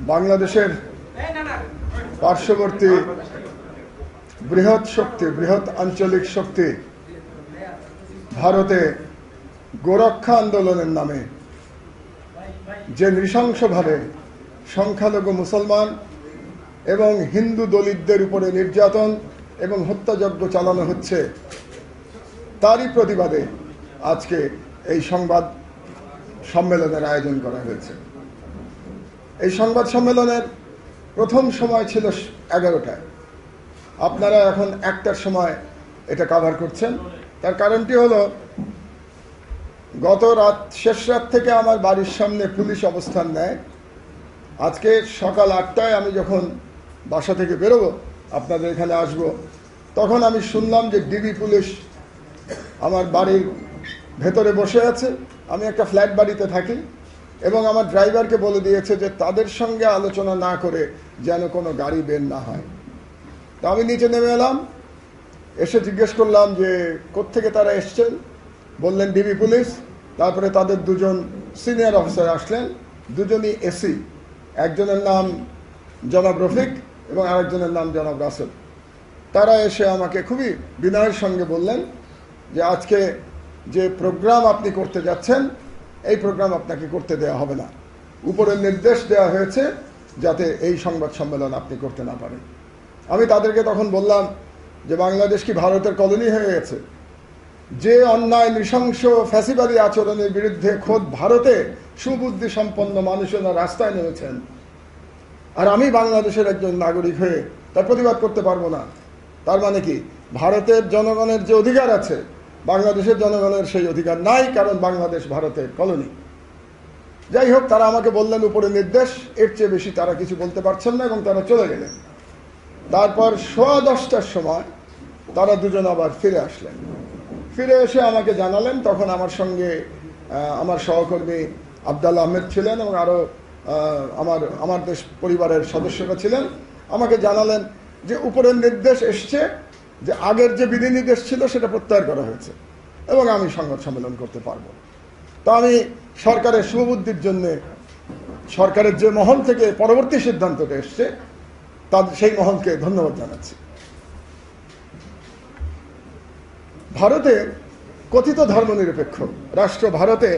বাংলাদেশের পার্শ্ববর্তী বৃহৎ শক্তি, বৃহৎ আঞ্চলিক শক্তি ভারতে গোরক্ষা আন্দোলনের নামে যে নৃশংসভাবে সংখ্যালঘু মুসলমান এবং হিন্দু দলিতদের উপরে নির্যাতন এবং হত্যাযজ্ঞ চালানো হচ্ছে, তারই প্রতিবাদে আজকে এই সংবাদ সম্মেলনের আয়োজন করা হয়েছে। এই সংবাদ সম্মেলনের প্রথম সময় ছিল এগারোটায়। আপনারা এখন একটার সময় এটা কাভার করছেন। তার কারণটি হলো, গত রাত, শেষ রাত থেকে আমার বাড়ির সামনে পুলিশ অবস্থান নেয়। আজকে সকাল আটটায় আমি যখন বাসা থেকে বেরোবো, আপনাদের এখানে আসব, তখন আমি শুনলাম যে ডিবি পুলিশ আমার বাড়ির ভেতরে বসে আছে। আমি একটা ফ্ল্যাট বাড়িতে থাকি। এবং আমার ড্রাইভারকে বলে দিয়েছে যে তাদের সঙ্গে আলোচনা না করে যেন কোনো গাড়ি বের না হয়। তা আমি নিচে নেমে এলাম, এসে জিজ্ঞেস করলাম যে কোত্থেকে তারা এসছেন? বললেন ডিবি পুলিশ। তারপরে তাদের দুজন সিনিয়র অফিসার আসলেন। দুজনই এসি। একজনের নাম জনাব রফিক এবং আরেকজনের নাম জনাব রাসেল। তারা এসে আমাকে খুবই বিনয়ের সঙ্গে বললেন যে আজকে যে প্রোগ্রাম আপনি করতে যাচ্ছেন এই প্রোগ্রাম আপনাকে করতে দেওয়া হবে না। উপরের নির্দেশ দেওয়া হয়েছে যাতে এই সংবাদ সম্মেলন আপনি করতে না পারেন। আমি তাদেরকে তখন বললাম যে, বাংলাদেশ কি ভারতের কলোনি হয়ে গেছে? যে অন্যায়, নৃশংস, ফ্যাসিবাদী আচরণের বিরুদ্ধে খোদ ভারতে সুবুদ্ধি সম্পন্ন মানুষেরা রাস্তায় নেমেছেন। আর আমি বাংলাদেশের একজন নাগরিক হয়ে তার প্রতিবাদ করতে পারব না। তার মানে কি? ভারতের জনগণের যে অধিকার আছে বাংলাদেশের জনগণের সেই অধিকার নাই, কারণ বাংলাদেশ ভারতের কলোনি। যাই হোক, তারা আমাকে বললেন উপরে নির্দেশ, এর চেয়ে বেশি তারা কিছু বলতে পারছেন না এবং তারা চলে গেলেন। তারপর সোয়া দশটার সময় তারা দুজন আবার ফিরে আসলেন। ফিরে এসে আমাকে জানালেন, তখন আমার সঙ্গে আমার সহকর্মী আবদাল আহমেদ ছিলেন এবং আরও আমার আমার দেশ পরিবারের সদস্যরা ছিলেন। আমাকে জানালেন যে উপরের নির্দেশ এসছে যে আগের যে বিধিনির্দেশ ছিল সেটা প্রত্যাহার করা হয়েছে এবং আমি সংবাদ সম্মেলন করতে পারব। তো আমি সরকারের শুভবুদ্ধির জন্যে, সরকারের যে মহল থেকে পরবর্তী সিদ্ধান্তটা এসছে তাদের সেই মহলকে ধন্যবাদ জানাচ্ছি। ভারতে কথিত ধর্মনিরপেক্ষ রাষ্ট্র ভারতে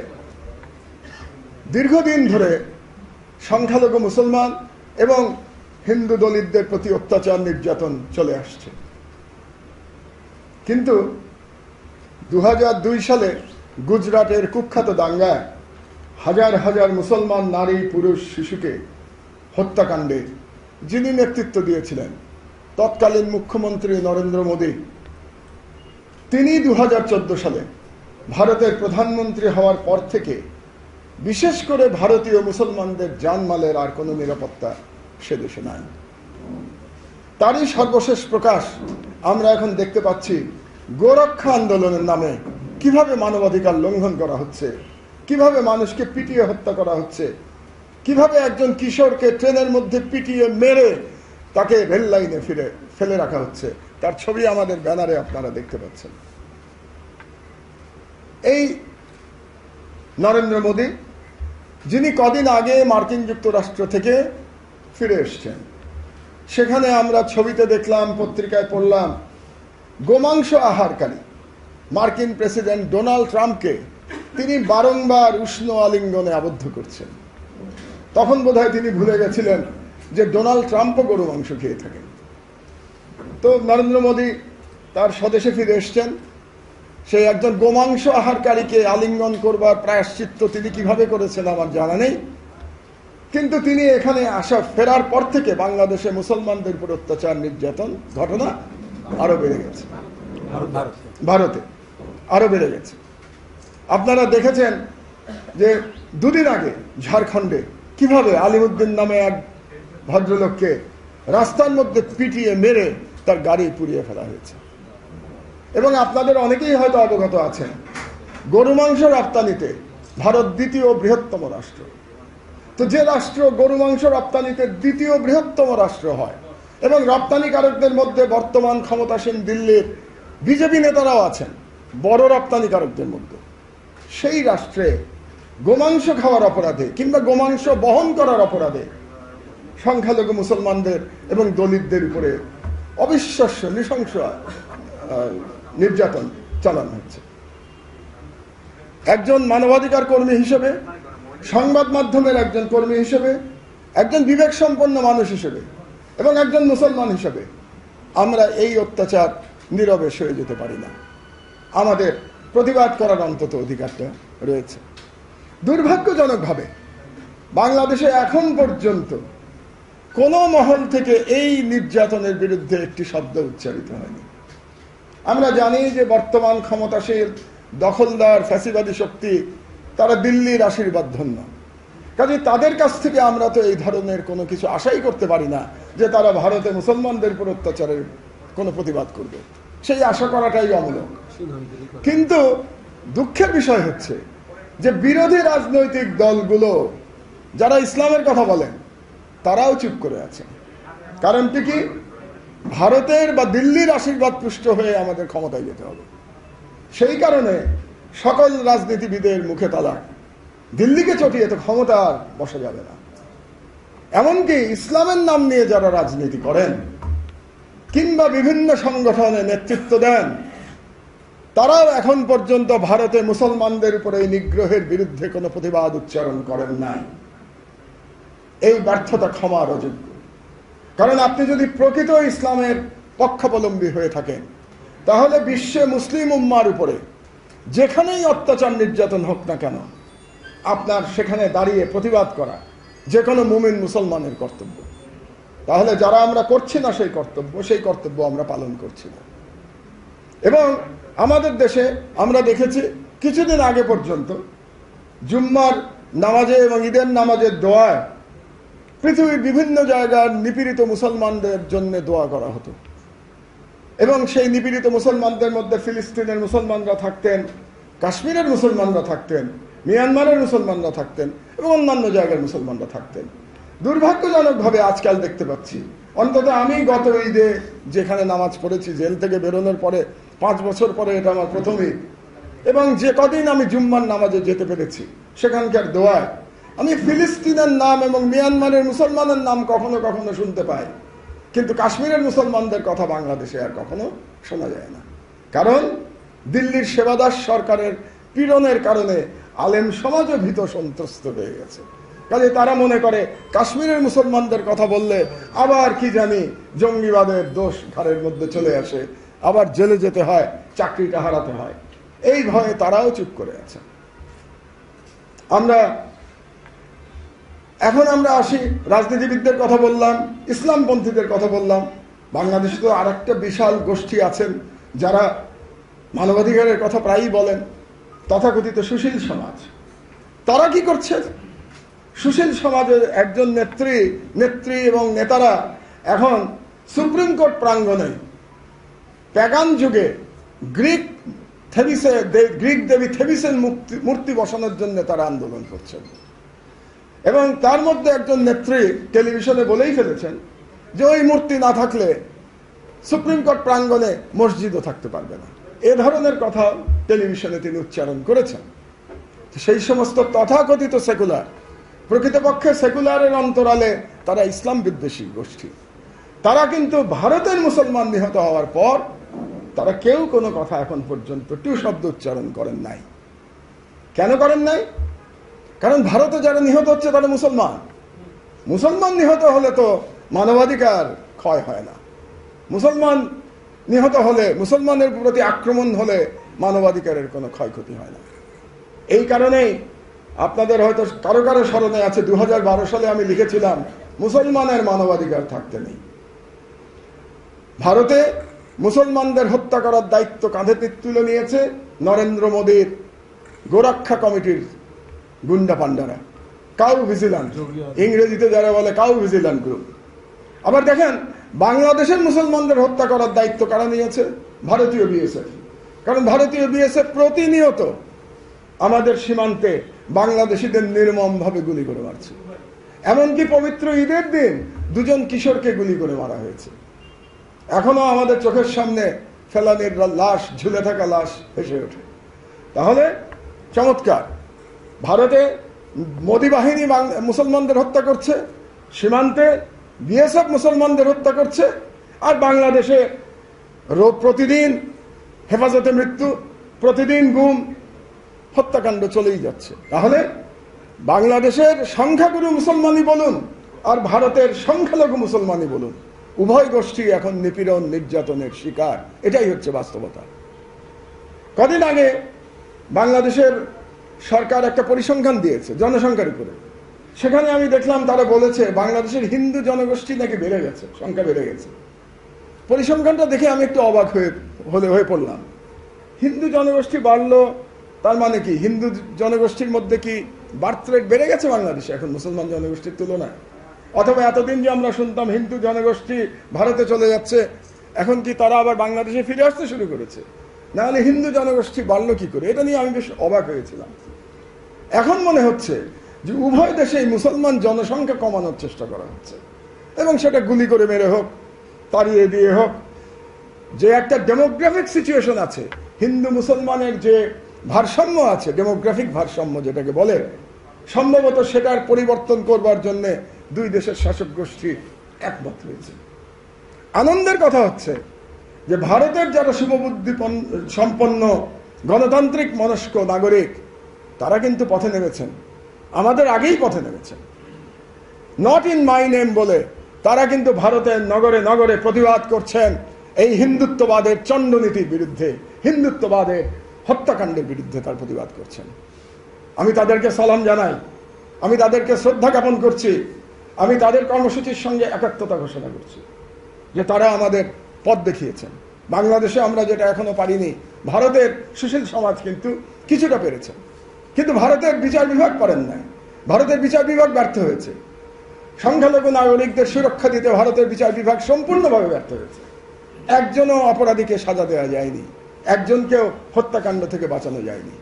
দীর্ঘদিন ধরে সংখ্যালঘু মুসলমান এবং হিন্দু দলিতদের প্রতি অত্যাচার, নির্যাতন চলে আসছে। কিন্তু দু হাজার দুই সালে গুজরাটের কুখ্যাত দাঙ্গায় হাজার হাজার মুসলমান নারী, পুরুষ, শিশুকে হত্যাকাণ্ডে যিনি নেতৃত্ব দিয়েছিলেন, তৎকালীন মুখ্যমন্ত্রী নরেন্দ্র মোদী, তিনি দু হাজার চোদ্দ সালে ভারতের প্রধানমন্ত্রী হওয়ার পর থেকে বিশেষ করে ভারতীয় মুসলমানদের জানমালের আর কোনো নিরাপত্তা সে দেশে নাই। তারই সর্বশেষ প্রকাশ আমরা এখন দেখতে পাচ্ছি গোরক্ষা আন্দোলনের নামে কীভাবে মানবাধিকার লঙ্ঘন করা হচ্ছে, কীভাবে মানুষকে পিটিয়ে হত্যা করা হচ্ছে, কীভাবে একজন কিশোরকে ট্রেনের মধ্যে পিটিয়ে মেরে তাকে রেল লাইনে ফিরে, ফেলে রাখা হচ্ছে, তার ছবি আমাদের ব্যানারে আপনারা দেখতে পাচ্ছেন। এই নরেন্দ্র মোদী, যিনি কদিন আগে মার্কিন যুক্তরাষ্ট্র থেকে ফিরে এসছেন সেখানে আমরা ছবিতে দেখলাম, পত্রিকায় পড়লাম, গোমাংস আহারকারী, মার্কিন প্রেসিডেন্ট ডোনাল্ড ট্রাম্পকে তিনি বারংবার উষ্ণ আলিঙ্গনে আবদ্ধ করছেন। তখন বোধহয় তিনি ভুলে গেছিলেন যে ডোনাল্ড ট্রাম্পও গরু মাংস খেয়ে থাকেন। তো নরেন্দ্র মোদী তার স্বদেশে ফিরে এসছেন। সেই একজন গোমাংস আহারকারীকে আলিঙ্গন করবার প্রায়শ্চিত্ত তিনি কীভাবে করেছেন আমার জানা নেই। কিন্তু তিনি এখানে আসা ফেরার পর থেকে বাংলাদেশে মুসলমানদের উপর অত্যাচার নির্যাতন ঘটনা আরও বেড়ে গেছে। ভারতে আরও বেড়ে গেছে। আপনারা দেখেছেন যে দুদিন আগে ঝাড়খণ্ডে কীভাবে আলিমুদ্দিন নামে এক ভদ্রলোককে রাস্তার মধ্যে পিটিয়ে মেরে তার গাড়ি পুড়িয়ে ফেলা হয়েছে। এবং আপনাদের অনেকেই হয়তো অবগত আছেন গরু মাংস রপ্তানিতে ভারত দ্বিতীয় বৃহত্তম রাষ্ট্র। তো যে রাষ্ট্র গরু মাংস রপ্তানিতে দ্বিতীয় বৃহত্তম রাষ্ট্র হয় এবং রপ্তানিকারকদের মধ্যে বর্তমান ক্ষমতাসীন দিল্লির বিজেপি নেতারাও আছেন, বড় রপ্তানিকারকদের মধ্যে। সেই রাষ্ট্রে গোমাংস খাওয়ার অপরাধে কিংবা গোমাংস বহন করার অপরাধে সংখ্যালঘু মুসলমানদের এবং দলিতদের উপরে অবিশ্বাস্য, নৃশংস নির্যাতন চালানো হচ্ছে। একজন মানবাধিকার কর্মী হিসেবে সংবাদ মাধ্যমের একজন কর্মী হিসেবে, একজন বিবেক সম্পন্ন মানুষ হিসেবে, এবং একজন মুসলমান হিসেবে আমরা এই অত্যাচার নীরবে সয়ে যেতে পারি না। আমাদের প্রতিবাদ করার অন্তত অধিকারটা রয়েছে। দুর্ভাগ্যজনকভাবে বাংলাদেশে এখন পর্যন্ত কোনো মহল থেকে এই নির্যাতনের বিরুদ্ধে একটি শব্দ উচ্চারিত হয়নি। আমরা জানি যে বর্তমান ক্ষমতাশীল, দখলদার, ফ্যাসিবাদী শক্তি তারা দিল্লির আশীর্বাদ ধন্য। কাজে তাদের কাছ থেকে আমরা তো এই ধরনের কোনো কিছু আশাই করতে পারি না যে তারা ভারতে মুসলমানদের উপর অত্যাচারের কোনো প্রতিবাদ করবে। সেই আশা করাটাই অমূলক কিন্তু দুঃখের বিষয় হচ্ছে যে বিরোধী রাজনৈতিক দলগুলো, যারা ইসলামের কথা বলেন, তারাও চুপ করে আছে। কারণটি কি? ভারতের বা দিল্লির আশীর্বাদ পুষ্ট হয়ে আমাদের ক্ষমতায় যেতে হবে। সেই কারণে সকল রাজনীতিবিদের মুখে তালা দিল্লিকে চটিয়ে তো ক্ষমতা আর বসা যাবে না। এমনকি ইসলামের নাম নিয়ে যারা রাজনীতি করেন, কিংবা বিভিন্ন সংগঠনে নেতৃত্ব দেন, তারাও এখন পর্যন্ত ভারতে মুসলমানদের উপরে এই নিগ্রহের বিরুদ্ধে কোনো প্রতিবাদ উচ্চারণ করেন নাই। এই ব্যর্থতা ক্ষমার অযোগ্য। কারণ আপনি যদি প্রকৃত ইসলামের পক্ষাবলম্বী হয়ে থাকেন, তাহলে বিশ্বে মুসলিম উম্মার উপরে যেখানেই অত্যাচার নির্যাতন হোক না কেন, আপনার সেখানে দাঁড়িয়ে প্রতিবাদ করা যে কোনো মুমিন মুসলমানের কর্তব্য। তাহলে যারা আমরা করছি না সেই কর্তব্য সেই কর্তব্য আমরা পালন করছি না। এবং আমাদের দেশে আমরা দেখেছি কিছুদিন আগে পর্যন্ত জুম্মার নামাজে এবং ঈদের নামাজের দোয়ায় পৃথিবীর বিভিন্ন জায়গার নিপীড়িত মুসলমানদের জন্য দোয়া করা হতো। এবং সেই নিপীড়িত মুসলমানদের মধ্যে ফিলিস্তিনের মুসলমানরা থাকতেন, কাশ্মীরের মুসলমানরা থাকতেন, মিয়ানমারের মুসলমানরা থাকতেন এবং অন্যান্য জায়গার মুসলমানরা থাকতেন। দুর্ভাগ্যজনকভাবে আজকাল দেখতে পাচ্ছি, অন্তত আমি গত ঈদে যেখানে নামাজ পড়েছি, জেল থেকে বেরোনোর পরে পাঁচ বছর পরে এটা আমার প্রথম ঈদ। এবং যে কদিন আমি জুম্মার নামাজে যেতে পেরেছি, সেখানকার দোয়ায়, আমি ফিলিস্তিনের নাম এবং মিয়ানমারের মুসলমানের নাম কখনো কখনো শুনতে পাই। কিন্তু কাশ্মীরের মুসলমানদের কথা বাংলাদেশে আর কখনো শোনা যায় না। কারণ দিল্লির সেবাদাস সরকারের পীড়নের কারণে আলেম সমাজও ভীত সন্ত্রস্ত হয়ে গেছে। কাজে তারা মনে করে, কাশ্মীরের মুসলমানদের কথা বললে আবার কি জানি জঙ্গিবাদের দোষ ঘরের মধ্যে চলে আসে, আবার জেলে যেতে হয়, চাকরিটা হারাতে হয়। এই ভয়ে তারাও চুপ করে আছে। আমরা এখন আমরা আসি রাজনীতিবিদদের কথা বললাম, ইসলামপন্থীদের কথা বললাম। বাংলাদেশে তো আর একটা বিশাল গোষ্ঠী আছেন যারা মানবাধিকারের কথা প্রায়ই বলেন, তথাকথিত সুশীল সমাজ। তারা কি করছে? সুশীল সমাজের একজন নেত্রী নেত্রী এবং নেতারা এখন সুপ্রিম কোর্ট প্রাঙ্গণে প্যাগান যুগে গ্রিক থেবিসে গ্রিক দেবী থেবিসের মূর্তি বসানোর জন্য তারা আন্দোলন করছেন। এবং তার মধ্যে একজন নেত্রী টেলিভিশনে বলেই ফেলেছেন যে ওই মূর্তি না থাকলে সুপ্রিম কোর্ট প্রাঙ্গণে মসজিদও থাকতে পারবে না। এ ধরনের কথা টেলিভিশনে তিনি উচ্চারণ করেছেন। সেই সমস্ত তথাকথিত সেকুলার, প্রকৃতপক্ষে সেকুলারের অন্তরালে তারা ইসলাম বিদ্বেষী গোষ্ঠী। তারা কিন্তু ভারতের মুসলমান নিহত হওয়ার পর তারা কেউ কোনো কথা এখন পর্যন্ত টু শব্দ উচ্চারণ করেন নাই। কেন করেন নাই? কারণ ভারতে যারা নিহত হচ্ছে তারা মুসলমান। মুসলমান নিহত হলে তো মানবাধিকার ক্ষয় হয় না। মুসলমান নিহত হলে, মুসলমানের প্রতি আক্রমণ হলে মানবাধিকারের কোনো ক্ষয়ক্ষতি হয় না। এই কারণেই আপনাদের হয়তো কারও কারও স্মরণে আছে দু হাজার বারো সালে আমি লিখেছিলাম, মুসলমানের মানবাধিকার থাকতে নেই। ভারতে মুসলমানদের হত্যা করার দায়িত্ব কাঁধে তুলে নিয়েছে নরেন্দ্র মোদীর গোরক্ষা কমিটির গুন্ডা পান্ডারা কাউ ভিজিল্যান্ড ইংরেজিতে যারা বলে কাউ ভিজিল্যান্ড গ্রুপ আবার দেখেন বাংলাদেশের মুসলমানদের হত্যা করার দায়িত্ব কারা নিয়েছে? ভারতীয় বিএসএফ কারণ ভারতীয় বিএসএফ প্রতিনিয়ত আমাদের সীমান্তে বাংলাদেশিদের নির্মমভাবে গুলি করে মারছে। এমনকি পবিত্র ঈদের দিন দুজন কিশোরকে গুলি করে মারা হয়েছে। এখনও আমাদের চোখের সামনে ফেলানির লাশ ঝুলে থাকা লাশ ভেসে ওঠে। তাহলে চমৎকার। ভারতে মোদী বাহিনী মুসলমানদের হত্যা করছে, সীমান্তে বিএসএফ মুসলমানদের হত্যা করছে, আর বাংলাদেশে প্রতিদিন হেফাজতে মৃত্যু, প্রতিদিন গুম, হত্যাকাণ্ড চলেই যাচ্ছে। তাহলে বাংলাদেশের সংখ্যাগুরু মুসলমানই বলুন, আর ভারতের সংখ্যালঘু মুসলমানই বলুন। উভয় গোষ্ঠী এখন নিপীড়ন, নির্যাতনের শিকার। এটাই হচ্ছে বাস্তবতা। কদিন আগে বাংলাদেশের সরকার একটা পরিসংখ্যান দিয়েছে, জনসংখ্যার উপরে। সেখানে আমি দেখলাম তারা বলেছে, বাংলাদেশের হিন্দু জনগোষ্ঠী নাকি বেড়ে গেছে, সংখ্যা বেড়ে গেছে। পরিসংখ্যানটা দেখে আমি একটু অবাক হয়ে, হলে হয়ে পড়লাম। হিন্দু জনগোষ্ঠী বাড়লো, তার মানে কি? হিন্দু জনগোষ্ঠীর মধ্যে কি বার্থ রেট বেড়ে গেছে বাংলাদেশে এখন মুসলমান জনগোষ্ঠীর তুলনায়? অথবা এতদিন যে আমরা শুনতাম হিন্দু জনগোষ্ঠী ভারতে চলে যাচ্ছে, এখন কি তারা আবার বাংলাদেশে ফিরে আসতে শুরু করেছে? না হলে হিন্দু জনগোষ্ঠী বাড়লো কি করে? এটা নিয়ে আমি বেশ অবাক হয়েছিলাম। এখন মনে হচ্ছে যে উভয় দেশে মুসলমান জনসংখ্যা কমানোর চেষ্টা করা হচ্ছে। এবং সেটা গুলি করে মেরে হোক, তাড়িয়ে দিয়ে হোক, যে একটা ডেমোগ্রাফিক সিচুয়েশন আছে, হিন্দু মুসলমানের যে ভারসাম্য আছে ডেমোগ্রাফিক ভারসাম্য যেটাকে বলে, সম্ভবত সেটার পরিবর্তন করবার জন্য দুই দেশের শাসক গোষ্ঠী একমত হয়েছে। আনন্দের কথা হচ্ছে যে ভারতের যারা শুভবুদ্ধি সম্পন্ন গণতান্ত্রিক মনস্ক নাগরিক, তারা কিন্তু পথে নেমেছেন। আমাদের আগেই পথে নেমেছেন। নট ইন মাই নেম বলে তারা কিন্তু ভারতের নগরে নগরে প্রতিবাদ করছেন এই হিন্দুত্ববাদের চণ্ডনীতির বিরুদ্ধে, হিন্দুত্ববাদের হত্যাকাণ্ডের বিরুদ্ধে তার প্রতিবাদ করছেন। আমি তাদেরকে সালাম জানাই। আমি তাদেরকে শ্রদ্ধা জ্ঞাপন করছি। আমি তাদের কর্মসূচির সঙ্গে একাত্মতা ঘোষণা করছি যে তারা আমাদের পথ দেখিয়েছেন। বাংলাদেশে আমরা যেটা এখনও পারিনি, ভারতের সুশীল সমাজ কিন্তু কিছুটা পেরেছেন কিন্তু ভারতের বিচার বিভাগ করেন নাই। ভারতের বিচার বিভাগ ব্যর্থ হয়েছে। সংখ্যালঘু নাগরিকদের সুরক্ষা দিতে ভারতের বিচার বিভাগ সম্পূর্ণভাবে ব্যর্থ হয়েছে। একজনও অপরাধীকে সাজা দেওয়া যায়নি। একজনকেও হত্যাকাণ্ড থেকে বাঁচানো যায়নি।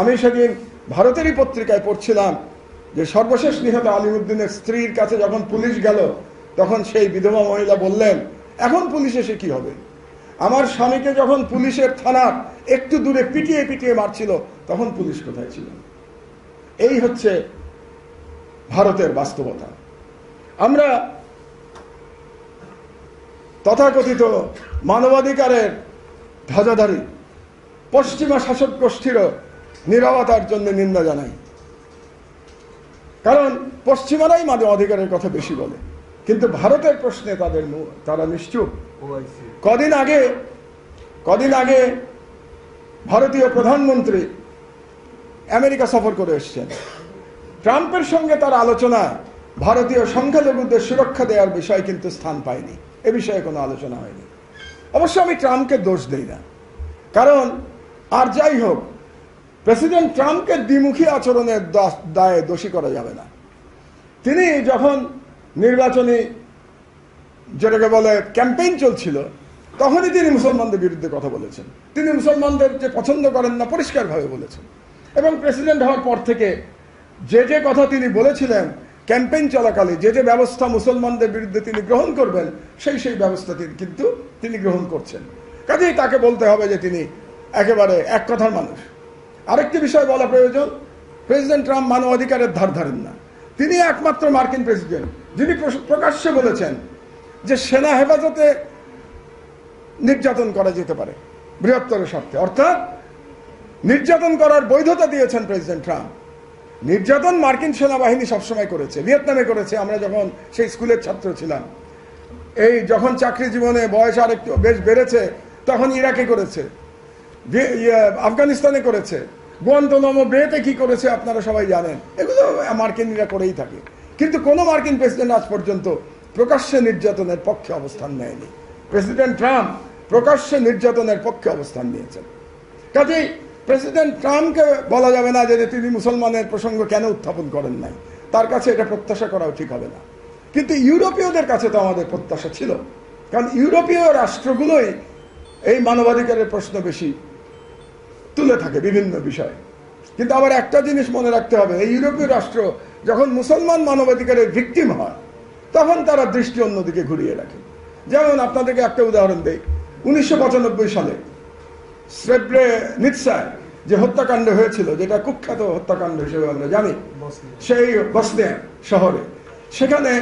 আমি সেদিন ভারতেরই পত্রিকায় পড়ছিলাম যে সর্বশেষ নিহত আলিমুদ্দিনের স্ত্রীর কাছে যখন পুলিশ গেল, তখন সেই বিধবা মহিলা বললেন এখন পুলিশ এসে কি হবে? আমার স্বামীকে যখন পুলিশের থানার একটু দূরে পিটিয়ে পিটিয়ে মারছিল, তখন পুলিশ কোথায় ছিল? এই হচ্ছে ভারতের বাস্তবতা। আমরা তথাকথিত মানবাধিকারের ধ্বজাধারী, পশ্চিমা শাসক গোষ্ঠীরও নিরবতার জন্য নিন্দা জানাই। কারণ পশ্চিমারাই মানবাধিকারের কথা বেশি বলে। কিন্তু ভারতের প্রশ্নে তাদের তারা নিশ্চুপ। কদিন আগে কদিন আগে ভারতীয় প্রধানমন্ত্রী আমেরিকা সফর করে এসছেন। ট্রাম্পের সঙ্গে তার আলোচনায় ভারতীয় সংখ্যালঘুদের সুরক্ষা দেওয়ার বিষয় কিন্তু স্থান পায়নি। এ বিষয়ে কোনো আলোচনা হয়নি। অবশ্য আমি ট্রাম্পকে দোষ দিই না। কারণ আর যাই হোক প্রেসিডেন্ট ট্রাম্পকে দ্বিমুখী আচরণের দায়ে দোষী করা যাবে না। তিনি যখন নির্বাচনী যেটাকে বলে ক্যাম্পেইন চলছিল, তখনই তিনি মুসলমানদের বিরুদ্ধে কথা বলেছেন। তিনি মুসলমানদের যে পছন্দ করেন না, পরিষ্কারভাবে বলেছেন। এবং প্রেসিডেন্ট হওয়ার পর থেকে যে যে কথা তিনি বলেছিলেন, ক্যাম্পেইন চলাকালে যে যে ব্যবস্থা মুসলমানদের বিরুদ্ধে তিনি গ্রহণ করবেন, সেই সেই ব্যবস্থা তিনি কিন্তু তিনি গ্রহণ করছেন। কাজেই তাকে বলতে হবে যে তিনি একেবারে এক কথার মানুষ। আরেকটি বিষয় বলা প্রয়োজন, প্রেসিডেন্ট ট্রাম্প মানবাধিকারের ধার ধারেন না। তিনি একমাত্র মার্কিন প্রেসিডেন্ট, যিনি প্রকাশ্যে বলেছেন যে সেনা হেফাজতে নির্যাতন করা যেতে পারে, বৃহত্তর স্বার্থে। অর্থাৎ নির্যাতন করার বৈধতা দিয়েছেন প্রেসিডেন্ট ট্রাম্প। নির্যাতন মার্কিন সেনাবাহিনী সবসময় করেছে। ভিয়েতনামে করেছে। আমরা যখন সেই স্কুলের ছাত্র ছিলাম, এই যখন চাকরি জীবনে বয়স আর একটু বেশ বেড়েছে, তখন ইরাকে করেছে আফগানিস্তানে করেছে। গোয়ান্তনম বেতে কি করেছে আপনারা সবাই জানেন। এগুলো মার্কিনরা করেই থাকে। কিন্তু কোনো মার্কিন প্রেসিডেন্ট আজ পর্যন্ত প্রকাশ্যে নির্যাতনের পক্ষে অবস্থান নেয়নি। প্রেসিডেন্ট ট্রাম্প প্রকাশ্যে নির্যাতনের পক্ষে অবস্থান নিয়েছেন। কাজেই প্রেসিডেন্ট ট্রাম্পকে বলা যাবে না যে তিনি মুসলমানের প্রসঙ্গ কেন উত্থাপন করেন নাই। তার কাছে এটা প্রত্যাশা করাও ঠিক হবে না। কিন্তু ইউরোপীয়দের কাছে তো আমাদের প্রত্যাশা ছিল। কারণ ইউরোপীয় রাষ্ট্রগুলোই এই মানবাধিকারের প্রশ্ন বেশি তুলে থাকে বিভিন্ন বিষয়ে। কিন্তু আবার একটা জিনিস মনে রাখতে হবে এই ইউরোপীয় রাষ্ট্র যখন মুসলমান মানবাধিকারের ভিকটিম হয় তখন তারা দৃষ্টি অন্যদিকে ঘুরিয়ে রাখে। যেমন আপনাদেরকে একটা উদাহরণ দেই উনিশশো পঁচানব্বই সালে শ্রেব্রে নিৎসায় যে হত্যাকাণ্ড হয়েছিল যেটা কুখ্যাত হত্যাকাণ্ড হিসেবে আমরা জানি সেই বসনিয়া শহরে সেখানে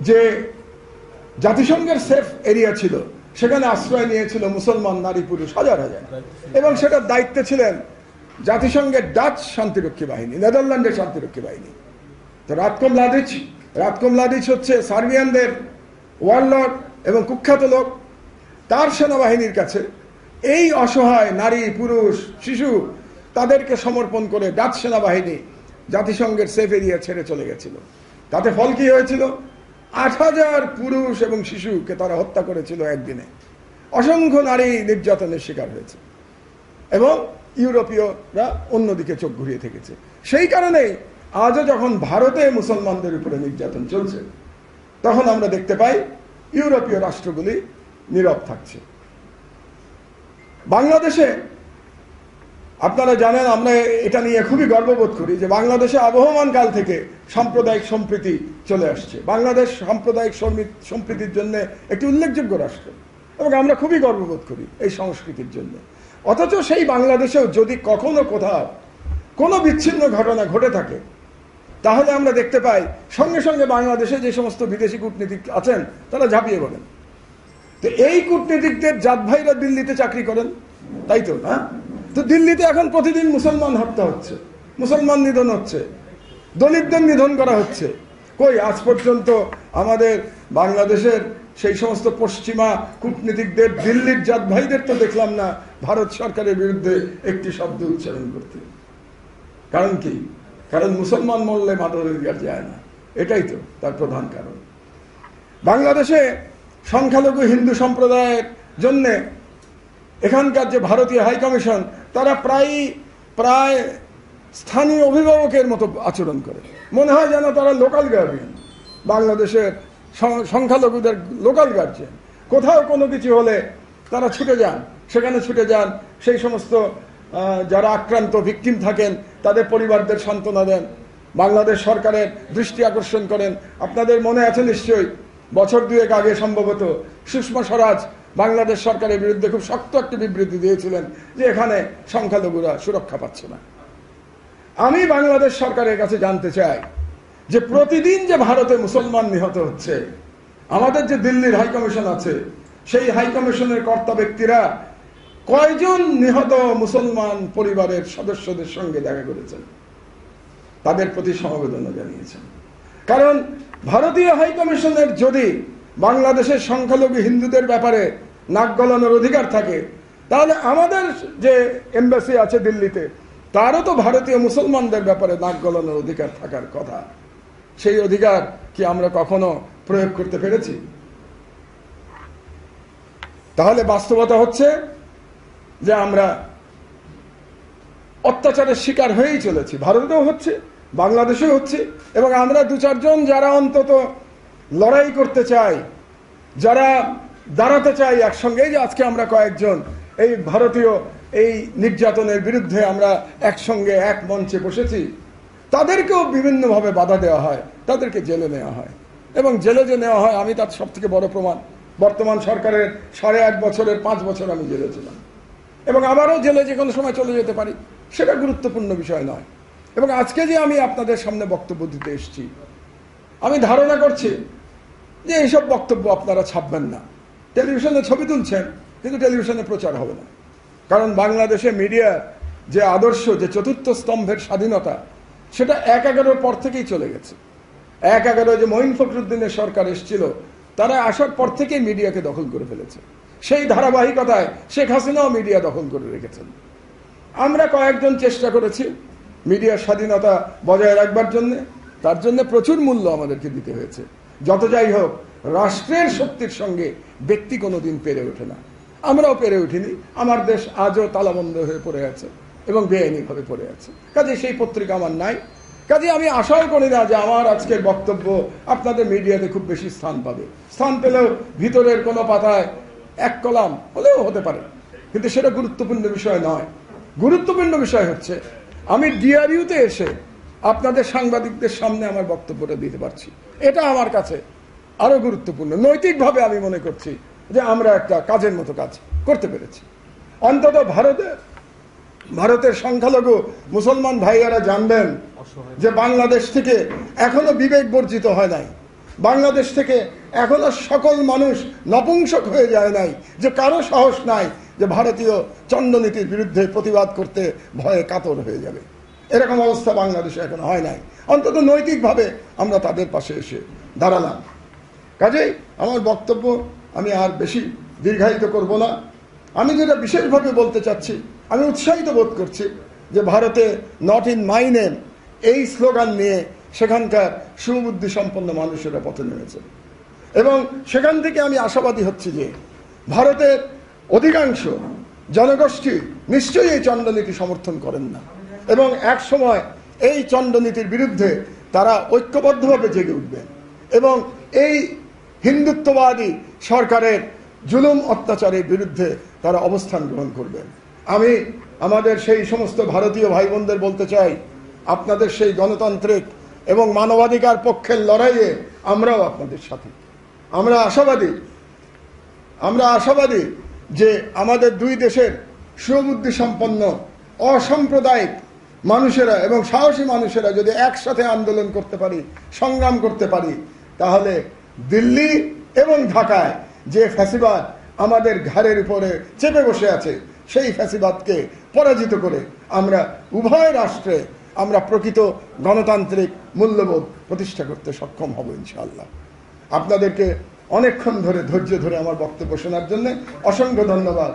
যে জাতিসংঘের সেফ এরিয়া ছিল সেখানে আশ্রয় নিয়েছিল মুসলমান নারী পুরুষ হাজার হাজার। এবং সেটার দায়িত্বে ছিলেন জাতিসংঘের ডাচ শান্তিরক্ষী বাহিনী, নেদারল্যান্ডের শান্তিরক্ষী বাহিনী। তো রাতকম মলাদিচ রাতকম লাদিচ হচ্ছে সার্বিয়ানদের ওয়ারলর্ড এবং কুখ্যাত লোক। তার সেনাবাহিনীর কাছে এই অসহায় নারী, পুরুষ, শিশু তাদেরকে সমর্পণ করে ডাচ সেনাবাহিনী জাতিসংঘের সেফ এরিয়া ছেড়ে চলে গেছিল। তাতে ফল কি হয়েছিল? আট হাজার পুরুষ এবং শিশুকে তারা হত্যা করেছিল একদিনে। অসংখ্য নারী নির্যাতনের শিকার হয়েছে। এবং ইউরোপীয়রা অন্যদিকে চোখ ঘুরিয়ে থেকেছে। সেই কারণেই আজও যখন ভারতে মুসলমানদের উপরে নির্যাতন চলছে, তখন আমরা দেখতে পাই ইউরোপীয় রাষ্ট্রগুলি নীরব থাকছে। বাংলাদেশে আপনারা জানেন, আমরা এটা নিয়ে খুবই গর্ববোধ করি যে বাংলাদেশে আবহমান কাল থেকে সাম্প্রদায়িক সম্প্রীতি চলে আসছে। বাংলাদেশ সাম্প্রদায়িক সম্প্রীতির জন্য একটি উল্লেখযোগ্য রাষ্ট্র এবং আমরা খুবই গর্ববোধ করি এই সংস্কৃতির জন্য। অথচ সেই বাংলাদেশেও যদি কখনো কোথাও কোনো বিচ্ছিন্ন ঘটনা ঘটে থাকে, তাহলে আমরা দেখতে পাই সঙ্গে সঙ্গে বাংলাদেশে যে সমস্ত বিদেশি কূটনীতিক আছেন, তারা ঝাঁপিয়ে পড়েন। তো এই কূটনীতিকদের জাত ভাইরা দিল্লিতে চাকরি করেন, তাই তো, না? তো দিল্লিতে এখন প্রতিদিন মুসলমান হত্যা হচ্ছে, মুসলমান নিধন হচ্ছে, দলিতদের নিধন করা হচ্ছে। কই, আজ পর্যন্ত আমাদের বাংলাদেশের সেই সমস্ত পশ্চিমা কূটনীতিকদের, দিল্লির জাত ভাইদের তো দেখলাম না, ভারত সরকারের বিরুদ্ধে একটি শব্দ উচ্চারণ করতে। কারণ কি? কারণ মুসলমান মরলে মাদর অধিকার যায় না। এটাই তো তার প্রধান কারণ। বাংলাদেশে সংখ্যালঘু হিন্দু সম্প্রদায়ের জন্য এখানকার যে ভারতীয় হাই কমিশন, তারা প্রায় প্রায় স্থানীয় অভিভাবকের মতো আচরণ করে। মনে হয় যেন তারা লোকাল গার্ডিয়ান বাংলাদেশের সংখ্যালঘুদের লোকাল গার্জিয়ান কোথাও কোনো কিছু হলে তারা ছুটে যান, সেখানে ছুটে যান, সেই সমস্ত যারা আক্রান্ত ভিকটিম থাকেন, তাদের পরিবারদের সান্ত্বনা দেন। বাংলাদেশ সরকারের দৃষ্টি আকর্ষণ করেন। আপনাদের মনে আছে নিশ্চয়ই, বছর দুয়েক আগে সম্ভবত সুষমা স্বরাজ বাংলাদেশ সরকারের বিরুদ্ধে খুব শক্ত একটি বিবৃতি দিয়েছিলেন যে এখানে সংখ্যালঘুরা সুরক্ষা পাচ্ছে না। আমি বাংলাদেশ সরকারের কাছে জানতে চাই যে প্রতিদিন যে ভারতে মুসলমান নিহত হচ্ছে, আমাদের যে দিল্লির হাইকমিশন আছে, সেই হাইকমিশনের কর্তা ব্যক্তিরা কয়জন নিহত মুসলমান পরিবারের সদস্যদের সঙ্গে দেখা করেছেন? তাদের প্রতি সমবেদনা জানিয়েছেন। কারণ ভারতীয় হাইকমিশনের যদি বাংলাদেশের সংখ্যালঘু হিন্দুদের ব্যাপারে নাক গলানোর অধিকার থাকে। তাহলে আমাদের যে এম্বাসি আছে দিল্লিতে, তারও তো ভারতীয় মুসলমানদের ব্যাপারে নাক গলানোর অধিকার থাকার কথা। সেই অধিকার কি আমরা কখনো প্রয়োগ করতে পেরেছি? তাহলে বাস্তবতা হচ্ছে যে আমরা অত্যাচারের শিকার হয়েই চলেছি। ভারতেও হচ্ছে, বাংলাদেশেও হচ্ছে, এবং আমরা দু চারজন যারা অন্তত লড়াই করতে চাই, যারা দাঁড়াতে চাই একসঙ্গে যে আজকে আমরা কয়েকজন এই ভারতীয়, এই নির্যাতনের বিরুদ্ধে আমরা একসঙ্গে এক মঞ্চে বসেছি। তাদেরকেও বিভিন্নভাবে বাধা দেওয়া হয়, তাদেরকে জেলে নেওয়া হয়। এবং জেলে যে নেওয়া হয়, আমি তার সব থেকে বড় প্রমাণ। বর্তমান সরকারের সাড়ে আট বছরের পাঁচ বছর আমি জেলে ছিলাম। এবং আবারও জেলে যে কোনো সময় চলে যেতে পারি, সেটা গুরুত্বপূর্ণ বিষয় নয়। এবং আজকে যে আমি আপনাদের সামনে বক্তব্য দিতে এসেছি, আমি ধারণা করছি যে এইসব বক্তব্য আপনারা ছাপবেন না। টেলিভিশনে ছবি তুলছেন, কিন্তু টেলিভিশনে প্রচার হবে না। কারণ বাংলাদেশে মিডিয়া যে আদর্শ, যে চতুর্থ স্তম্ভের স্বাধীনতা, সেটা এক এগারোর পর থেকেই চলে গেছে। এক এগারো যে মঈন ফখরুদ্দিনের সরকার এসেছিল, তারা আসার পর থেকেই মিডিয়াকে দখল করে ফেলেছে। সেই ধারাবাহিকতায় শেখ হাসিনাও মিডিয়া দখল করে রেখেছেন। আমরা কয়েকজন চেষ্টা করেছি মিডিয়ার স্বাধীনতা বজায় রাখবার জন্য, তার জন্য প্রচুর মূল্য আমাদেরকে দিতে হয়েছে। যত যাই হোক, রাষ্ট্রের শক্তির সঙ্গে ব্যক্তি কোনোদিন পেরে ওঠে না। আমরাও পেরে উঠিনি। আমার দেশ আজও তালাবন্ধ হয়ে পড়ে আছে এবং বেআইনিভাবে পড়ে আছে। কাজে সেই পত্রিকা আমার নাই। কাজে আমি আশাও করি না যে আমার আজকের বক্তব্য আপনাদের মিডিয়াতে খুব বেশি স্থান পাবে। স্থান পেলেও ভিতরের কোনো পাতায় এক কলাম হলেও হতে পারে। কিন্তু সেটা গুরুত্বপূর্ণ বিষয় নয়। গুরুত্বপূর্ণ বিষয় হচ্ছে, আমি ডিআরইউতে এসে আপনাদের সাংবাদিকদের সামনে আমার বক্তব্যটা দিতে পারছি। এটা আমার কাছে আরও গুরুত্বপূর্ণ। নৈতিকভাবে আমি মনে করছি যে আমরা একটা কাজের মতো কাজ করতে পেরেছি। অন্তত ভারতে ভারতের সংখ্যালঘু মুসলমান ভাইয়ারা জানবেন যে বাংলাদেশ থেকে এখনও বিবেক বর্জিত হয় নাই। বাংলাদেশ থেকে এখনও সকল মানুষ নপুংসক হয়ে যায় নাই যে কারও সাহস নাই যে ভারতীয় চন্দ্রনীতির বিরুদ্ধে প্রতিবাদ করতে ভয়ে কাতর হয়ে যাবে। এরকম অবস্থা বাংলাদেশে এখন হয় নাই। অন্তত নৈতিকভাবে আমরা তাদের পাশে এসে দাঁড়ালাম। কাজেই আমার বক্তব্য আমি আর বেশি দীর্ঘায়িত করব না। আমি যেটা বিশেষভাবে বলতে চাচ্ছি, আমি উৎসাহিত বোধ করছি যে ভারতে নট ইন মাই নেম এই স্লোগান নিয়ে সেখানকার সুবুদ্ধি সম্পন্ন মানুষেরা পথে নেমেছে। এবং সেখান থেকে আমি আশাবাদী হচ্ছি যে ভারতের অধিকাংশ জনগোষ্ঠী নিশ্চয়ই এই চন্দ্রনীতি সমর্থন করেন না। এবং এক সময় এই চন্দ্রনীতির বিরুদ্ধে তারা ঐক্যবদ্ধভাবে জেগে উঠবেন এবং এই হিন্দুত্ববাদী সরকারের জুলুম অত্যাচারের বিরুদ্ধে তারা অবস্থান গ্রহণ করবেন আমি আমাদের সেই সমস্ত ভারতীয় ভাই বোনদের বলতে চাই, আপনাদের সেই গণতান্ত্রিক এবং মানবাধিকার পক্ষের লড়াইয়ে আমরাও আপনাদের সাথে। আমরা আশাবাদী আমরা আশাবাদী যে আমাদের দুই দেশের সুবুদ্ধি সম্পন্ন অসাম্প্রদায়িক মানুষেরা এবং সাহসী মানুষেরা যদি একসাথে আন্দোলন করতে পারি, সংগ্রাম করতে পারি, তাহলে দিল্লি এবং ঢাকায় যে ফ্যাসিবাদ আমাদের ঘাড়ের উপরে চেপে বসে আছে, সেই ফ্যাসিবাদকে পরাজিত করে আমরা উভয় রাষ্ট্রে আমরা প্রকৃত গণতান্ত্রিক মূল্যবোধ প্রতিষ্ঠা করতে সক্ষম হব, ইনশাআল্লাহ। আপনাদেরকে অনেকক্ষণ ধরে ধৈর্য ধরে আমার বক্তব্য শোনার জন্য অসংখ্য ধন্যবাদ।